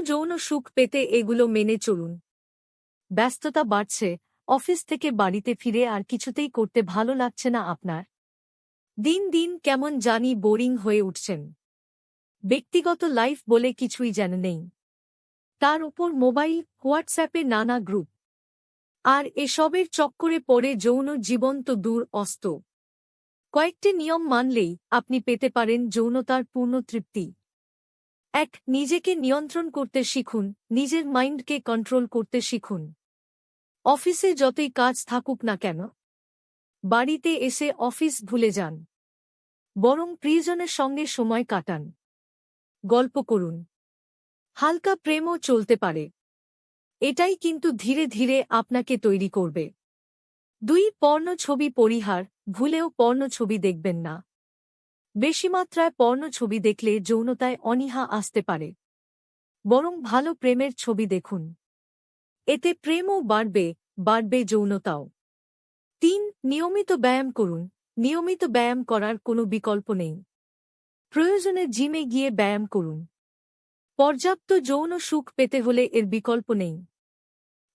যৌন সুখ পেতে এগুলো মেনে চলুন। ব্যস্ততা বাড়ছে, অফিস থেকে বাড়িতে ফিরে আর কিছুতেই করতে ভালো লাগছে না আপনার। দিন দিন কেমন জানি বোরিং হয়ে উঠছেন। ব্যক্তিগত লাইফ বলে কিছুই যেন নেই। তার উপর মোবাইল, হোয়াটসঅ্যাপে নানা গ্রুপ। আর এসবের চক্করে পড়ে যৌন জীবন তো দূর অস্ত। কয়েকটি নিয়ম মানলেই আপনি পেতে পারেন যৌনতার পূর্ণ তৃপ্তি। এক, নিজেকে নিয়ন্ত্রণ করতে শিখুন, নিজের মাইন্ডকে কন্ট্রোল করতে শিখুন। অফিসে যতই কাজ থাকুক না কেন, বাড়িতে এসে অফিস ভুলে যান। বরং প্রিয়জনের সঙ্গে সময় কাটান। গল্প করুন। হালকা প্রেমও চলতে পারে। এটাই কিন্তু ধীরে ধীরে আপনাকে তৈরি করবে। দুই পর্ণ ছবি পরিহার, ভুলেও পর্ণ ছবি দেখবেন না। বেশি মাত্রায় পর্ণ ছবি দেখলে যৌনতায় অনীহা আসতে পারে। বরং ভালো প্রেমের ছবি দেখুন। এতে প্রেমও বাড়বে বাড়বে যৌনতাও। তিন, নিয়মিত ব্যায়াম করুন। নিয়মিত ব্যায়াম করার কোনো বিকল্প নেই। প্রয়োজনে জিমে গিয়ে ব্যায়াম করুন। পর্যাপ্ত যৌন সুখ পেতে হলে এর বিকল্প নেই।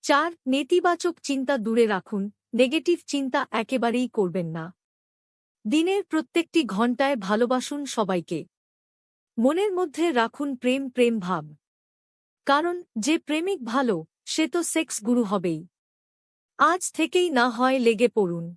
চার, নেতিবাচক চিন্তা দূরে রাখুন। নেগেটিভ চিন্তা একেবারেই করবেন না। দিনের প্রত্যেকটি ঘণ্টায় ভালোবাসুন সবাইকে। মনের মধ্যে রাখুন প্রেম প্রেম ভাব। কারণ, যে প্রেমিক ভালো, সে তো সেক্স গুরু হবেই। আজ থেকেই না হয় লেগে পড়ুন।